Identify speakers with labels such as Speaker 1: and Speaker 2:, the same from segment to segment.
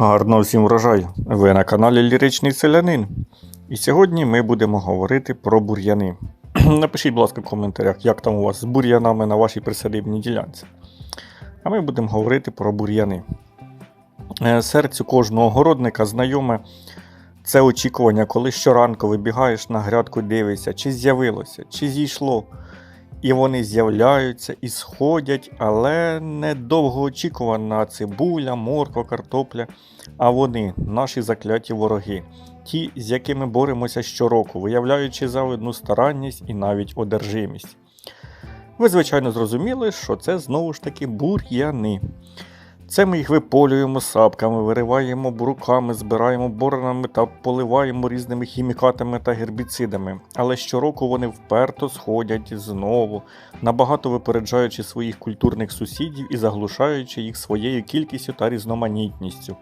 Speaker 1: Гарного всім врожаю! Ви на каналі Ліричний Селянин. І сьогодні ми будемо говорити про бур'яни. Напишіть, будь ласка, в коментарях, як там у вас з бур'янами на вашій присадибній ділянці. А ми будемо говорити про бур'яни. Е, Серцю кожного городника знайоме це очікування, коли щоранку вибігаєш на грядку, дивишся, чи з'явилося, чи зійшло. І вони з'являються і сходять, але не довгоочікувана цибуля, морква, картопля. А вони, наші закляті вороги, ті, з якими боремося щороку, виявляючи завидну старанність і навіть одержимість. Ви, звичайно, зрозуміли, що це знову ж таки бур'яни. Це ми їх виполюємо сапками, вириваємо буруками, збираємо боронами та поливаємо різними хімікатами та гербіцидами. Але щороку вони вперто сходять знову, набагато випереджаючи своїх культурних сусідів і заглушаючи їх своєю кількістю та різноманітністю.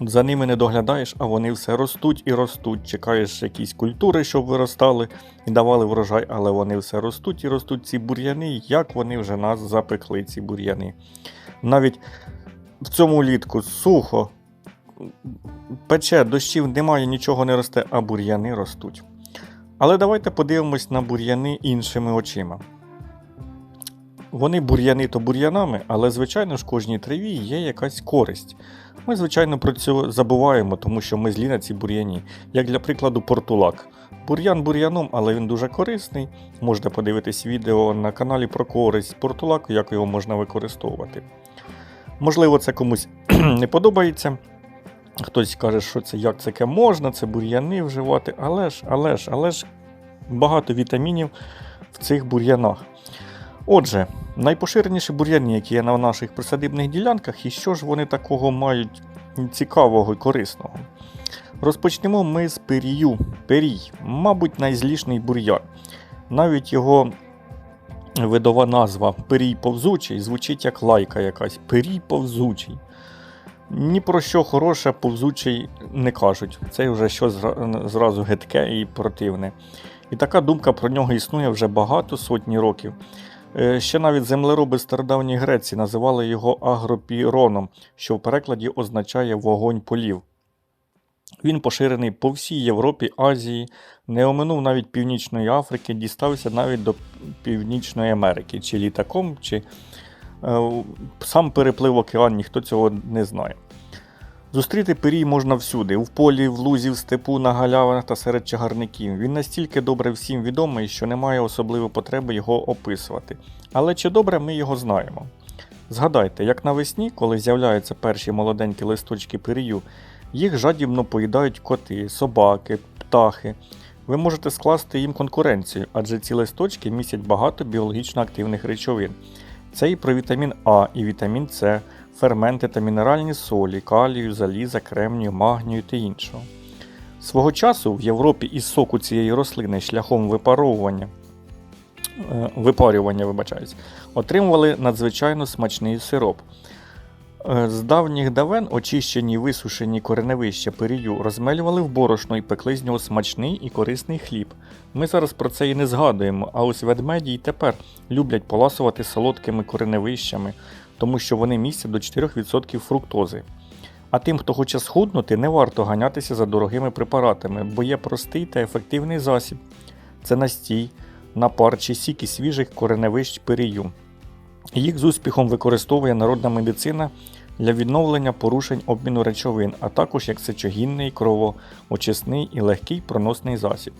Speaker 1: За ними не доглядаєш, а вони все ростуть і ростуть. Чекаєш якісь культури, щоб виростали і давали врожай, але вони все ростуть і ростуть ці бур'яни, як вони вже нас запекли, ці бур'яни. Навіть в цьому літку сухо, пече, дощів немає, нічого не росте, а бур'яни ростуть. Але давайте подивимось на бур'яни іншими очима. Вони бур'яни то бур'янами, але, звичайно ж, кожній траві є якась користь. Ми, звичайно, про це забуваємо, тому що ми злі на ці бур'яні. Як для прикладу, портулак. Бур'ян бур'яном, але він дуже корисний. Можете подивитись відео на каналі про користь портулаку, як його можна використовувати. Можливо, це комусь не подобається. Хтось каже, що це як таке можна, це бур'яни вживати, але ж, але ж, але ж багато вітамінів в цих бур'янах. Отже, найпоширеніші бур'яни, які є на наших присадибних ділянках, і що ж вони такого мають цікавого і корисного. Розпочнемо ми з перію. Перій, мабуть, найзлішний бур'ян. Навіть його видова назва перій повзучий звучить як лайка якась. Перій повзучий. Ні про що хороше повзучий не кажуть. Це вже щось зразу гидке і противне. І така думка про нього існує вже багато сотні років. Е, Ще навіть землероби стародавньої Греції називали його агропіроном, що в перекладі означає вогонь полів. Він поширений по всій Європі, Азії, не оминув навіть Північної Африки, дістався навіть до Північної Америки, чи літаком, чи е, сам переплив океан, ніхто цього не знає. Зустріти пирій можна всюди: в полі, в лузі, в степу, на галявинах та серед чагарників. Він настільки добре всім відомий, що немає особливої потреби його описувати. Але чи добре ми його знаємо? Згадайте, як навесні, коли з'являються перші молоденькі листочки пирію, їх жадібно поїдають коти, собаки, птахи. Ви можете скласти їм конкуренцію, адже ці листочки містять багато біологічно активних речовин. Це і про вітамін А і вітамін С, ферменти та мінеральні солі, калію, заліза, кремнію, магнію та іншого. Свого часу в Європі із соку цієї рослини шляхом випаровування, е, випарювання, вибачаюсь, отримували надзвичайно смачний сироп. Е, З давніх давен очищені висушені кореневища перію розмелювали в борошно і пекли з нього смачний і корисний хліб. Ми зараз про це і не згадуємо, а ось ведмеді й тепер люблять поласувати солодкими кореневищами, тому що вони містять до 4% фруктози. А тим, хто хоче схуднути, не варто ганятися за дорогими препаратами, бо є простий та ефективний засіб. Це настій, напар чи сіки свіжих кореневищ перію. Їх з успіхом використовує народна медицина для відновлення порушень обміну речовин, а також як сечогінний, кровоочисний і легкий проносний засіб.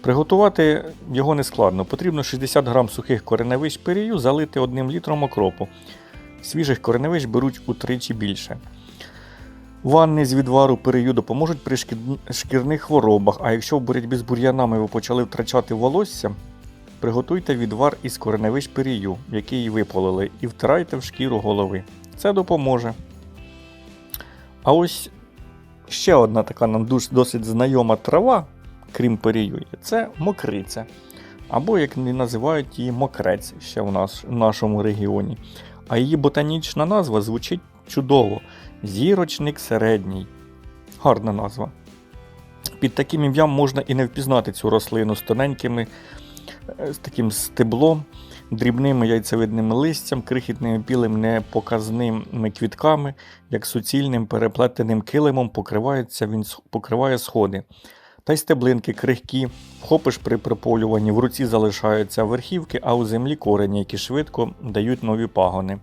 Speaker 1: Приготувати його не складно. Потрібно 60 г сухих кореневищ перію залити 1 літром окропу. Свіжих кореневищ беруть утричі більше. Ванни з відвару перію допоможуть при шкірних хворобах, а якщо в боротьбі з бур'янами ви почали втрачати волосся, Приготуйте відвар із кореневищ перію, який виполили, і втирайте в шкіру голови. Це допоможе. А ось ще одна така нам досить знайома трава, крім перію, це мокриця. Або, як називають її мокрець ще в, нас, в нашому регіоні. А її ботанічна назва звучить чудово: зірочник середній. Гарна назва. Під таким ім'ям можна і не впізнати цю рослину з тоненькими е, з таким стеблом, дрібними яйцевидним листям, крихітними білим непоказними квітками, як суцільним переплетеним килимом покривається він покриває сходи. Та й стеблинки крихкі, вхопиш при приполюванні, в руці залишаються верхівки, а у землі корені, які швидко дають нові пагони.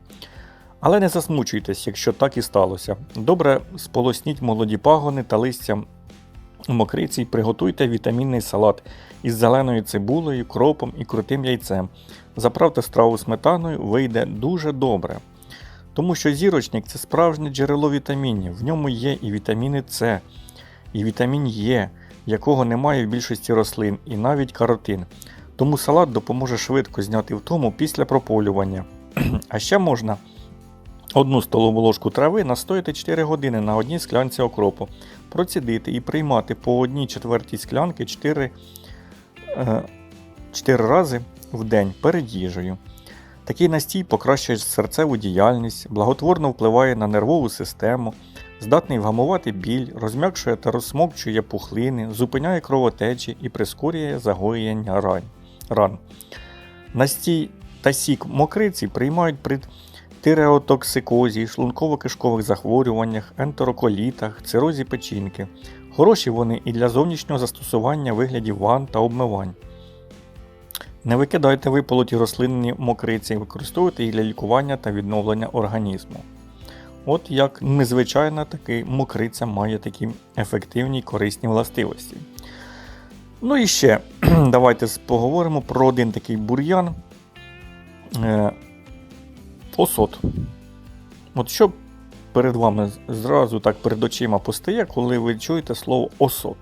Speaker 1: Але не засмучуйтесь, якщо так і сталося. Добре сполосніть молоді пагони та листя мокриці й приготуйте вітамінний салат із зеленою цибулею, кропом і крутим яйцем. Заправте страву сметаною, вийде дуже добре. Тому що зірочник це справжнє джерело вітамінів. В ньому є і вітаміни С, і вітамін Е, якого немає в більшості рослин, і навіть каротин. Тому салат допоможе швидко зняти втому після прополювання. А ще можна одну столову ложку трави настояти 4 години на одній склянці окропу, процідити і приймати по одній четвертій склянки 4, е, 4 рази в день перед їжею. Такий настій покращує серцеву діяльність, благотворно впливає на нервову систему, здатний вгамувати біль, розм'якшує та розсмокчує пухлини, зупиняє кровотечі і прискорює загоєння ран. Настій та сік мокриці приймають при тиреотоксикозі, шлунково-кишкових захворюваннях, ентероколітах, цирозі печінки. Хороші вони і для зовнішнього застосування в вигляді ванн та обмивань. Не викидайте виполоті рослинні мокриці, використовуйте їх для лікування та відновлення організму. От як незвичайна таки мокриця має такі ефективні корисні властивості. Ну і ще давайте поговоримо про один такий бур'ян. Е, осот. От що перед вами зразу так перед очима постає, коли ви чуєте слово осот?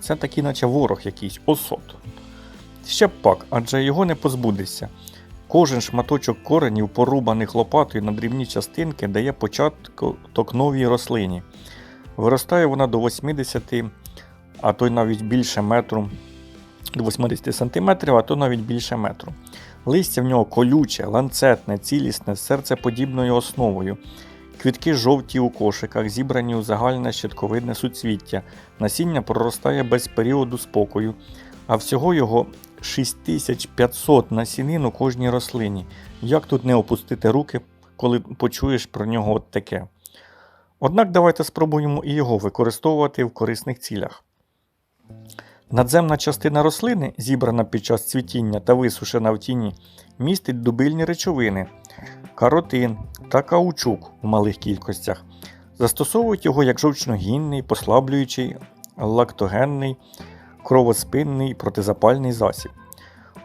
Speaker 1: Це такий, наче ворог якийсь осот. Ще пак, адже його не позбудешся. Кожен шматочок коренів, порубаних лопатою на дрібні частинки, дає початок новій рослині. Виростає вона до 80, а то й навіть більше метру, до 80 см, а то навіть більше метру. Листя в нього колюче, ланцетне, цілісне, з серцеподібною основою. Квітки жовті у кошиках, зібрані у загальне щитковидне суцвіття. Насіння проростає без періоду спокою, а всього його 6500 насінин у кожній рослині. Як тут не опустити руки, коли почуєш про нього от таке? Однак давайте спробуємо і його використовувати в корисних цілях. Надземна частина рослини, зібрана під час цвітіння та висушена в тіні, містить дубильні речовини, каротин та каучук у малих кількостях. Застосовують його як жовчногінний, послаблюючий, лактогенний, кровоспинний протизапальний засіб.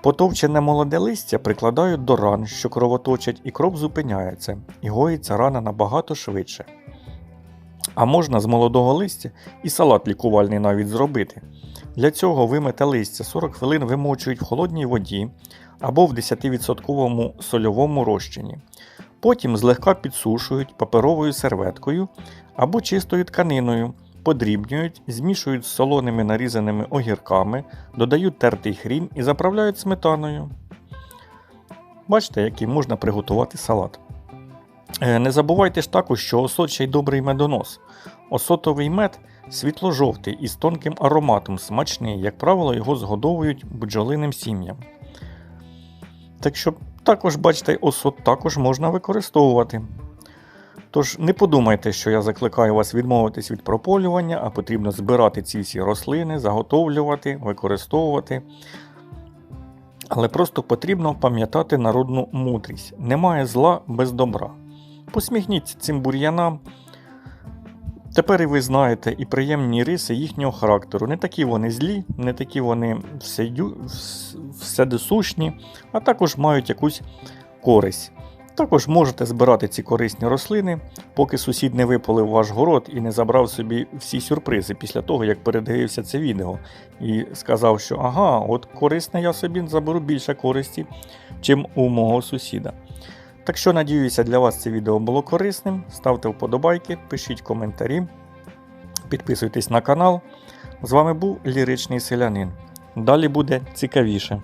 Speaker 1: Потовчене молоде листя прикладають до ран, що кровоточать, і кров зупиняється, і гоїться рана набагато швидше. А можна з молодого листя і салат лікувальний навіть зробити. Для цього вимите листя 40 хвилин вимочують в холодній воді або в 10% сольовому розчині. Потім злегка підсушують паперовою серветкою або чистою тканиною, подрібнюють, змішують з солоними нарізаними огірками, додають тертий хрін і заправляють сметаною. Бачите, який можна приготувати салат. Е, Не забувайте ж також, що осот ще й добрий медонос. Осотовий мед світло-жовтий із тонким ароматом, смачний, як правило, його згодовують бджолиним сім'ям. Так що також, бачите, осот також можна використовувати. Тож не подумайте, що я закликаю вас відмовитись від прополювання, а потрібно збирати ці всі рослини, заготовлювати, використовувати. Але просто потрібно пам'ятати народну мудрість: немає зла без добра. Посміхніться цим бур'янам. Тепер і ви знаєте і приємні риси їхнього характеру. Не такі вони злі, не такі вони всею- вс- вседосушні, а також мають якусь користь. Також можете збирати ці корисні рослини, поки сусід не випалив ваш город і не забрав собі всі сюрпризи після того, як передивився це відео і сказав, що ага, от корисне я собі заберу більше користі, чим у мого сусіда. Так що, надіюся, для вас це відео було корисним. Ставте вподобайки, пишіть коментарі, підписуйтесь на канал. З вами був Ліричний Селянин. Далі буде цікавіше.